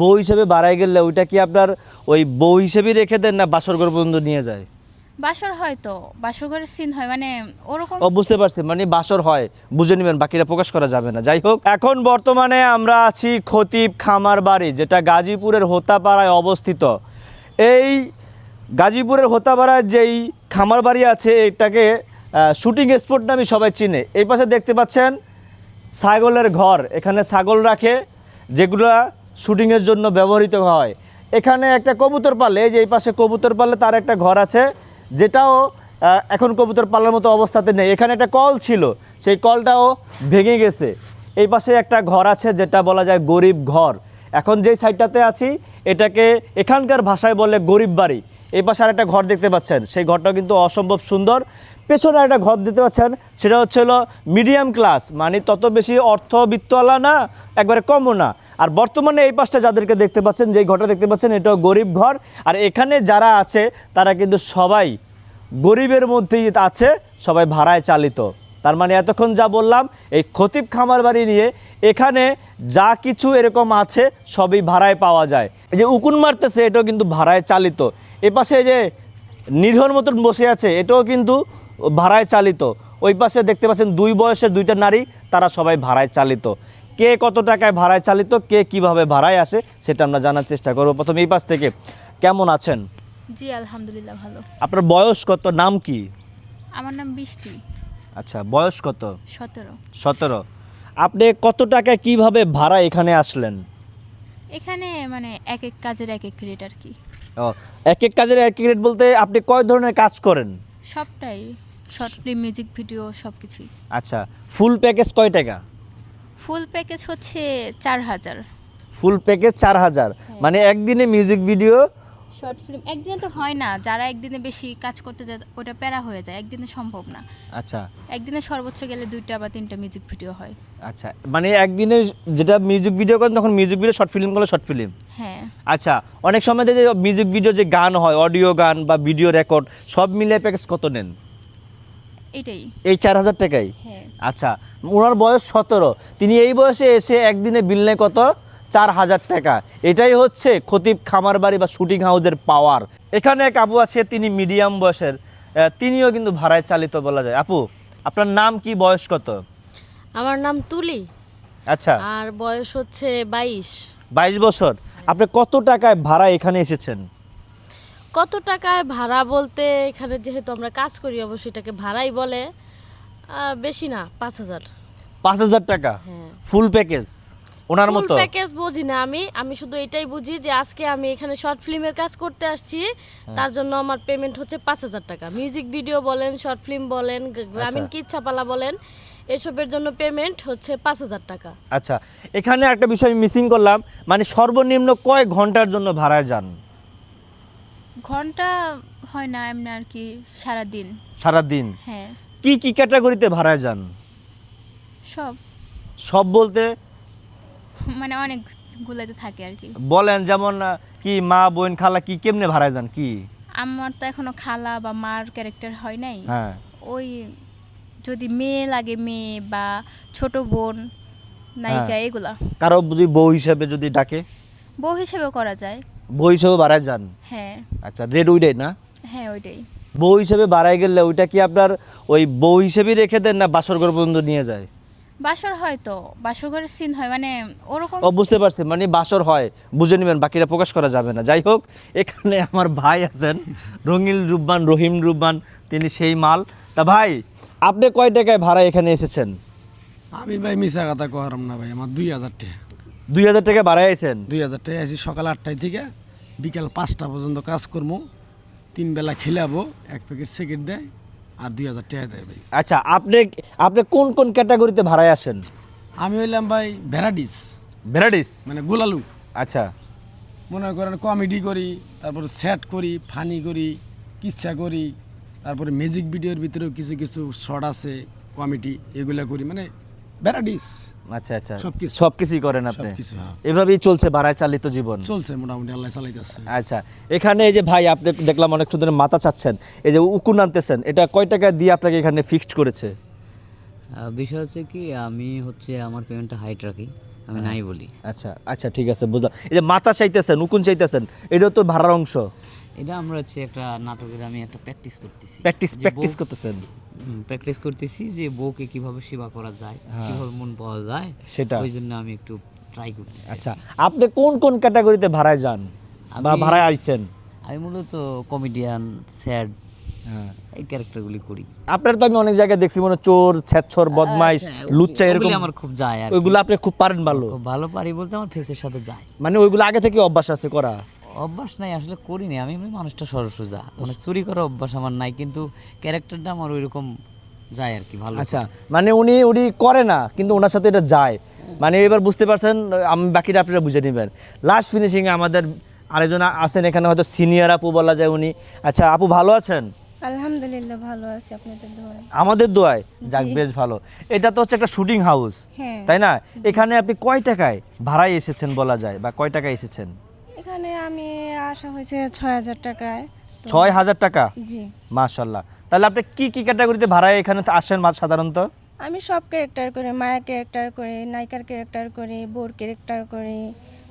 বউ হিসেবে বাড়াই গেলে ওইটা কি আপনার ওই বউ হিসেবেই রেখে দেন না বাসর ঘর পর্যন্ত নিয়ে যায়? বাসর হয়তো বাসর ঘরের সিন হয় মানে ওরকম ও বুঝতে পারছি মানে বাসর হয় বুঝে নেবেন বাকিরা প্রকাশ করা যাবে না। যাই হোক এখন বর্তমানে আমরা আছি খতিব খামার বাড়ি যেটা গাজীপুরের হোতাপাড়ায় অবস্থিত। এই গাজীপুরের হোতাপাড়ায় যেই খামার বাড়ি আছে এটাকে শুটিং স্পট নামে সবাই চিনে। এই পাশে দেখতে পাচ্ছেন ছাগলের ঘর এখানে ছাগল রাখে যেগুলো শুটিংয়ের জন্য ব্যবহৃত হয়। এখানে একটা কবুতর পালে যে এই পাশে কবুতর পালে তার একটা ঘর আছে, যেটাও এখন কবুতর পালার মতো অবস্থাতে নেই। এখানে একটা কল ছিল, সেই কলটাও ভেঙে গেছে। এই পাশে একটা ঘর আছে, যেটা বলা যায় গরিব ঘর। এখন যেই সাইডটাতে আছি, এটাকে এখানকার ভাষায় বলে গরিব বাড়ি। এই পাশে আর একটা ঘর দেখতে পাচ্ছেন, সেই ঘরটা কিন্তু অসম্ভব সুন্দর। পেছনে একটা ঘর দিতে পাচ্ছেন, সেটা হচ্ছে মিডিয়াম ক্লাস মানে তত বেশি অর্থবিত্তওয়ালা না, একবারে কমও না। আর বর্তমানে এই পাশটা যাদেরকে দেখতে পাচ্ছেন, যেই ঘরটা দেখতে পাচ্ছেন, এটাও গরিব ঘর। আর এখানে যারা আছে, তারা কিন্তু সবাই গরিবের মধ্যেই আছে, সবাই ভাড়ায় চালিত। তার মানে এতক্ষণ যা বললাম, এই খতিব খামার বাড়ি নিয়ে এখানে যা কিছু এরকম আছে, সবই ভাড়ায় পাওয়া যায়। এই যে উকুন মারতেছে, এটাও কিন্তু ভাড়ায় চালিত। এ পাশে যে নির্ভর মতন বসে আছে, এটাও কিন্তু ভাড়ায় চালিত। ওই পাশে দেখতে পাচ্ছেন, দুই বয়সের দুইটা নারী, তারা সবাই ভাড়ায় চালিত। কে কত টাকায় ভাড়ায় চালিত কে কীভাবে ভাড়ায় আসে সেটা আমরা জানার চেষ্টা করব। প্রথম এই পাশ থেকে কেমন আছেন? জি আলহামদুলিল্লাহ ভালো। আপনার বয়স কত? নাম কি? আমার নাম বৃষ্টি। আচ্ছা বয়স কত? সতেরো। সতেরো। আপনি কত টাকায় কীভাবে ভাড়া এখানে আসলেন? এখানে মানে এক এক কাজের এক এক রেট আর কি। ও এক এক কাজের এক এক রেট বলতে আপনি কয় ধরনের কাজ করেন? সবটাই। শর্ট ফিল্ম মিউজিক ভিডিও সব কিছুই আচ্ছা ফুল প্যাকেজ কয় টাকা? ফুল প্যাকেজ হচ্ছে চার হাজার। ফুল প্যাকেজ চার হাজার। মানে একদিনে মিউজিক ভিডিও? শর্ট ফিল্ম একদিনে তো হয় না। যারা একদিনে বেশি কাজ করতে যায় ওটা প্যারা হয়ে যায়। একদিনে সম্ভব না। আচ্ছা। একদিনে সর্বোচ্চ গেলে দুইটা বা তিনটা মিউজিক ভিডিও হয়। আচ্ছা। মানে একদিনে যেটা মিউজিক ভিডিও করেন তখন মিউজিক ভিডিও শর্ট ফিল্ম করলে শর্ট ফিল্ম? হ্যাঁ। আচ্ছা। অনেক সময় দেখি যে মিউজিক ভিডিও যে গান হয় অডিও গান বা ভিডিও রেকর্ড সব মিলিয়ে প্যাকেজ কত নেন? এটাই এই চার হাজার টাকাই? হ্যাঁ। আচ্ছা ওনার বয়স সতেরো। তিনি এই বয়সে এসে একদিনে বিল নেয় কত? চার হাজার টাকা। এটাই হচ্ছে খতিব খামার বাড়ি বা শুটিং হাউসের পাওয়ার। এখানে এক আপু আছে তিনি মিডিয়াম বয়সের। তিনিও কিন্তু ভাড়ায় চালিত বলা যায়। আপু আপনার নাম কি? বয়স কত? আমার নাম তুলি। আচ্ছা। আর বয়স হচ্ছে বাইশ। বাইশ বছর। আপনি কত টাকায় ভাড়া এখানে এসেছেন? কত টাকায় ভাড়া বলতে এখানে যেহেতু আমরা কাজ করি অবশ্যই এটাকে ভাড়াই বলে। বেশি না পাঁচ হাজার। পাঁচ হাজার টাকা? ফুল প্যাকেজ ওনার মতো? প্যাকেজ বুঝি না আমি। আমি শুধু এটাই বুঝি যে আজকে আমি এখানে শর্ট ফিল্মের কাজ করতে আসছি। হ্যাঁ। তার জন্য আমার পেমেন্ট হচ্ছে পাঁচ হাজার টাকা। মিউজিক ভিডিও বলেন শর্ট ফিল্ম বলেন গ্রামীণ আচ্ছা। কিচ্ছাপালা বলেন এসবের জন্য পেমেন্ট হচ্ছে পাঁচ হাজার টাকা। আচ্ছা এখানে একটা বিষয় মিসিং করলাম। মানে সর্বনিম্ন কয় ঘণ্টার জন্য ভাড়ায় যান? ঘণ্টা হয় না এমনি আর কি সারাদিন। সারা দিন হ্যাঁ। কি কি ক্যাটাগরিতে ভাড়ায় যান? সব। সব বলতে? মানে অনেক গুলাতে থাকে আর কি। বলেন যেমন কি মা বোন খালা কি কেমনে ভাড়ায় যান কি? আমার তো এখনও খালা বা মার ক্যারেক্টার হয় নাই। হ্যাঁ। ওই যদি মেয়ে লাগে মেয়ে বা ছোট বোন নায়িকা হ্যাঁ। এগুলা। কারও যদি বউ হিসেবে যদি ডাকে? বউ হিসেবেও করা যায়। বউ হিসেবে ভাড়ায় যান? হ্যাঁ। আচ্ছা রেড উইডে না? হ্যাঁ ওইটাই। বউ হিসেবে বাড়ায় গেলে ওইটা কি আপনার ওই বউ হিসেবেই রেখে দেন না বাসর ঘর পর্যন্ত নিয়ে যায়? বাসর হয়তো বাসর ঘরের সিন হয় মানে ওরকম ও বুঝতে পারছি মানে বাসর হয় বুঝে নেবেন বাকিরা প্রকাশ করা যাবে না। যাই হোক এখানে আমার ভাই আছেন রঙিল রুব্বান রহিম রুব্বান তিনি সেই মাল। তা ভাই আপনি কয় টাকায় ভাড়া এখানে এসেছেন? আমি ভাই মিশা কথা কহারাম না ভাই আমার দুই হাজার টাকা। দুই হাজার টাকা ভাড়ায় আছেন দুই হাজার টাকা আছি সকাল আটটায় থেকে বিকাল পাঁচটা পর্যন্ত কাজ করব তিন বেলা খেলাবো এক প্যাকেট সিগারেট দেয় আর দুই হাজার টাকা দেয় ভাই। আচ্ছা আপনি আপনি কোন কোন ক্যাটাগরিতে ভাড়ায় আসেন? আমি হইলাম ভাই ভ্যারাইটিস ভ্যারাইটিস মানে গোলালু। আচ্ছা। মনে করেন কমেডি করি তারপরে স্যাট করি ফানি করি কিচ্ছা করি তারপরে মিউজিক ভিডিওর ভিতরেও কিছু কিছু শর্ট আছে কমেডি এগুলা করি। মানে ভ্যারাইটিস আচ্ছা আচ্ছা। সবকিছু। সব কিছুই করেন আপনি। হ্যাঁ। এভাবেই চলছে ভাড়ায় চালিত জীবন। চলছে মোটামুটি আল্লাহ চালাইতেছে। আচ্ছা এখানে এই যে ভাই আপনি দেখলাম অনেক সুন্দর মাথা চাচ্ছেন। এই যে উকুন আনতেছেন এটা কয় টাকা দিয়ে আপনাকে এখানে ফিক্সড করেছে? বিষয় হচ্ছে কি আমি হচ্ছে আমার পেমেন্টটা হাইট রাখি আমি নাই বলি। আচ্ছা আচ্ছা ঠিক আছে বুঝলাম। এই যে মাথা চাইতেছেন উকুন চাইতেছেন এটাও তো ভাড়ার অংশ। এটা আমরা হচ্ছে একটা নাটকের আমি একটা প্র্যাকটিস করতেছি। প্র্যাকটিস প্র্যাকটিস করতেছেন? প্র্যাকটিস করতেছি যে বউকে কীভাবে সেবা করা যায় কীভাবে মন পাওয়া যায় হ্যাঁ। সেটা। ওই জন্য আমি একটু ট্রাই করতেছি। আচ্ছা আপনি কোন কোন ক্যাটাগরিতে ভাড়ায় যান? বা ভাড়ায় আইছেন আমি মূলত কমেডিয়ান স্যাড হ্যাঁ। এই ক্যারেক্টারগুলি করি। আপনার তো আমি অনেক জায়গায় দেখছি মনে হয় চোর ছ্যাচ্ছর বদমাইশ আচ্ছা, লুচ্চা এরকম। আমার খুব যায় ওইগুলো আপনি খুব পারেন ভালো। ভালো পারি বলতে আমার ফেসের সাথে যায়। মানে ওইগুলো আগে থেকে অভ্যাস আছে করা। অভ্যাস নাই আসলে করিনি আমি মানুষটা সরসোজা মানে চুরি করার অভ্যাস আমার নাই কিন্তু ক্যারেক্টারটা আমার ওইরকম যায় আর কি ভালো আচ্ছা মানে উনি উনি করে না কিন্তু ওনার সাথে এটা যায়। মানে এবার বুঝতে পারছেন আমি বাকিটা আপনারা বুঝে নেবেন। লাস্ট ফিনিশিংয়ে আমাদের আরেকজন আছেন এখানে হয়তো সিনিয়র আপু বলা যায় উনি। আচ্ছা আপু ভালো আছেন? আলহামদুলিল্লাহ ভালো আছি। আপনাদের দোয়ায়। আমাদের দোয়ায়? যাক বেশ ভালো। এটা তো হচ্ছে একটা শুটিং হাউস হ্যাঁ। তাই না? এখানে আপনি কয় টাকায় ভাড়ায় এসেছেন বলা যায় বা কয় টাকায় এসেছেন? এখানে আমি আসা হয়েছে ছয় হাজার টাকায়। তো- ছয় হাজার টাকা? জি। মাশাল্লাহ তাহলে আপনি কি কি ক্যাটাগরিতে ভাড়ায় এখানে আসেন মা- সাধারণত? আমি সব ক্যারেক্টার করি মায়া ক্যারেক্টার করি নায়িকার ক্যারেক্টার করি বোর ক্যারেক্টার করি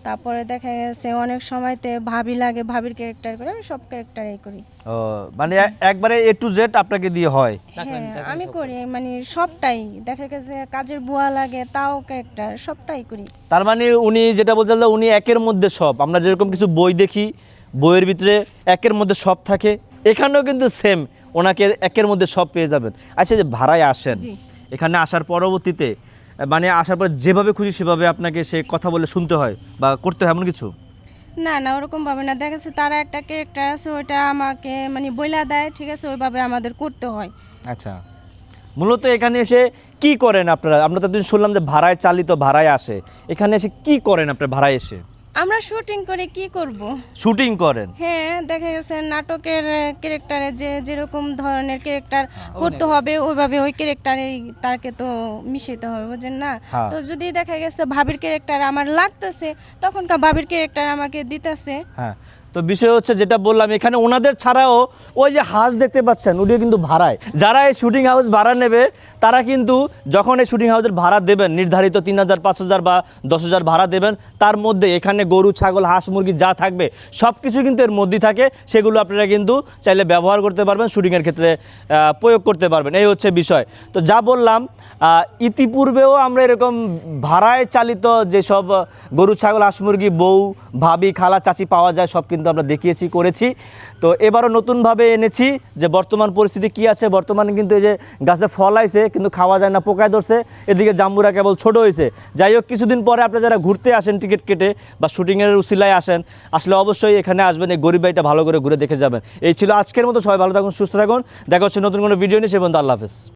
তারপরে দেখা গেছে অনেক সময়তে ভাবি লাগে ভাবির ক্যারেক্টার করে আমি সব ক্যারেক্টারই করি। ও মানে একবারে এ টু জেড আপনাকে দিয়ে হয়? হ্যাঁ আমি করি মানে সবটাই। দেখা গেছে কাজের বুয়া লাগে তাও ক্যারেক্টার সবটাই করি। তার মানে উনি যেটা বলছেন উনি একের মধ্যে সব। আমরা যেরকম কিছু বই দেখি বইয়ের ভিতরে একের মধ্যে সব থাকে এখানেও কিন্তু সেম ওনাকে একের মধ্যে সব পেয়ে যাবেন। আচ্ছা যে ভাড়ায় আসেন এখানে আসার পরবর্তীতে মানে আসার পর যেভাবে খুশি সেভাবে আপনাকে সে কথা বলে শুনতে হয় বা করতে হয় এমন কিছু? না না ওরকম ভাবে না। দেখা যাচ্ছে তারা একটা ক্যারেক্টার আছে ওইটা আমাকে মানে বইলা দেয় ঠিক আছে? ওইভাবে আমাদের করতে হয়। আচ্ছা। মূলত এখানে এসে কি করেন আপনারা? আমরা তো দিন শুনলাম যে ভাড়ায় চালিত ভাড়ায় আসে। এখানে এসে কি করেন আপনার ভাড়ায় এসে? আমরা শুটিং করে কি করব? শুটিং করেন? হ্যাঁ দেখা গেছে নাটকের ক্যারেক্টারে যে যেরকম ধরনের ক্যারেক্টার করতে হবে ওইভাবে ওই ক্যারেক্টারে তাকে তো মিশাইতে হবে বুঝেন না? হ্যাঁ। তো যদি দেখা গেছে ভাবির ক্যারেক্টার আমার লাগতেছে তখনকার ভাবির ক্যারেক্টার আমাকে দিতেছে। হ্যাঁ তো বিষয় হচ্ছে যেটা বললাম, এখানে ওনাদের ছাড়াও ওই যে হাঁস দেখতে পাচ্ছেন, ওটিও কিন্তু ভাড়ায়। যারা এই শুটিং হাউস ভাড়া নেবে, তারা কিন্তু যখন এই শুটিং হাউসের ভাড়া দেবেন, নির্ধারিত তিন হাজার, পাঁচ হাজার বা দশ হাজার ভাড়া দেবেন, তার মধ্যে এখানে গরু, ছাগল, হাঁস, মুরগি যা থাকবে সব কিছু কিন্তু এর মধ্যেই থাকে, সেগুলো আপনারা কিন্তু চাইলে ব্যবহার করতে পারবেন শুটিংয়ের ক্ষেত্রে প্রয়োগ করতে পারবেন, এই হচ্ছে বিষয়। তো যা বললাম ইতিপূর্বেও আমরা এরকম ভাড়ায় চালিত যেসব গরু, ছাগল, হাঁস, মুরগি, বউ, ভাবি, খালা, চাচি পাওয়া যায়, সব কিন্তু আমরা দেখিয়েছি, করেছি। তো এবারও নতুনভাবে এনেছি যে বর্তমান পরিস্থিতি কি আছে, বর্তমানে কিন্তু এই যে গাছে ফল আইছে, কিন্তু খাওয়া যায় না, পোকায় ধরছে। এদিকে জাম্বুরা কেবল ছোট হয়েছে যাই হোক, কিছুদিন পরে আপনারা যারা ঘুরতে আসেন টিকিট কেটে বা শুটিংয়ের উসিলায় আসেন, আসলে অবশ্যই এখানে আসবেন, এই গরিব বাড়িটা ভালো করে ঘুরে দেখে যাবেন। এই ছিল আজকের মতো, সবাই ভালো থাকুন, সুস্থ থাকুন। দেখা হচ্ছে নতুন কোনো ভিডিও নিয়ে, সে পর্যন্ত আল্লাহ হাফেজ।